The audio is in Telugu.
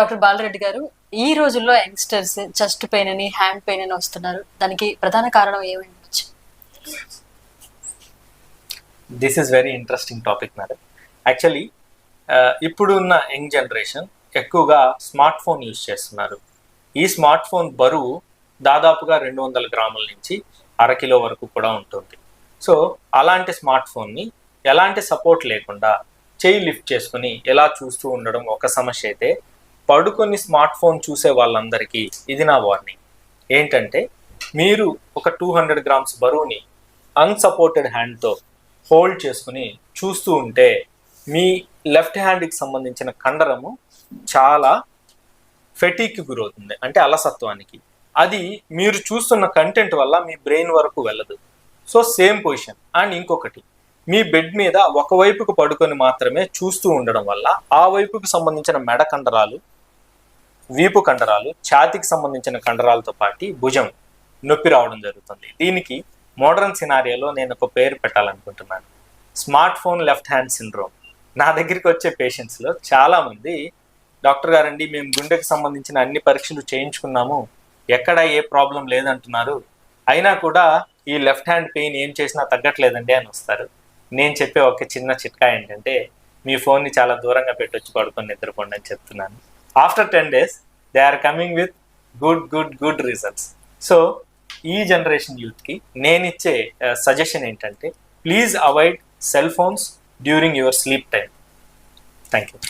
డాక్టర్ బాలరెడ్డి గారు ఈ రోజుల్లో యంగ్స్టర్స్ చెస్ట్ పెయిన్ అని హ్యాండ్ పెయిన్ అని వస్తున్నారు. దానికి ప్రధాన కారణం ఏమైంది this is very interesting topic madam actually ఇప్పుడు ఉన్న యంగ్ జనరేషన్ ఎక్కువగా స్మార్ట్ ఫోన్ యూజ్ చేస్తున్నారు. ఈ స్మార్ట్ ఫోన్ బరువు దాదాపుగా రెండు వందల గ్రాముల నుంచి అరకిలో వరకు కూడా ఉంటుంది. సో అలాంటి స్మార్ట్ ఫోన్ని ఎలాంటి సపోర్ట్ లేకుండా చేయి లిఫ్ట్ చేసుకుని ఎలా చూస్తూ ఉండడం ఒక సమస్య అయితే పడుకొని స్మార్ట్ ఫోన్ చూసే వాళ్ళందరికీ ఇది నా వార్నింగ్. ఏంటంటే మీరు ఒక టూ హండ్రెడ్ గ్రామ్స్ బరువుని అన్సపోర్టెడ్ హ్యాండ్తో హోల్డ్ చేసుకుని చూస్తూ ఉంటే మీ లెఫ్ట్ హ్యాండ్కి సంబంధించిన కండరము చాలా ఫెటీక్కి గురవుతుంది. అంటే అలసత్వానికి. అది మీరు చూస్తున్న కంటెంట్ వల్ల మీ బ్రెయిన్ వరకు వెళ్ళదు. So same position. అండ్ ఇంకొకటి మీ బెడ్ మీద ఒకవైపుకు పడుకొని మాత్రమే చూస్తూ ఉండడం వల్ల ఆ వైపుకు సంబంధించిన మెడ కండరాలు వీపు కండరాలు ఛాతికి సంబంధించిన కండరాలతో పాటు భుజం నొప్పి రావడం జరుగుతుంది. దీనికి మోడర్న్ సినారియోలో నేను ఒక పేరు పెట్టాలనుకుంటున్నాను. Smart phone left hand syndrome. నా దగ్గరికి వచ్చే పేషెంట్స్లో చాలామంది డాక్టర్ గారండి మేము గుండెకు సంబంధించిన అన్ని పరీక్షలు చేయించుకున్నాము. ఎక్కడ ఏ ప్రాబ్లం లేదంటున్నారు. అయినా కూడా ఈ లెఫ్ట్ హ్యాండ్ పెయిన్ ఏం చేసినా తగ్గట్లేదండి అని వస్తారు. నేను చెప్పే ఒక చిన్న చిట్కా ఏంటంటే మీ ఫోన్ని చాలా దూరంగా పెట్టొచ్చి పడుకొని నిద్రపోండి అని చెప్తున్నాను. After ten days they are coming with good good good results so ఈ జనరేషన్ యూత్కి నేను ఇచ్చే సజెషన్ ఏంటంటే please avoid cell phones during your sleep time thank you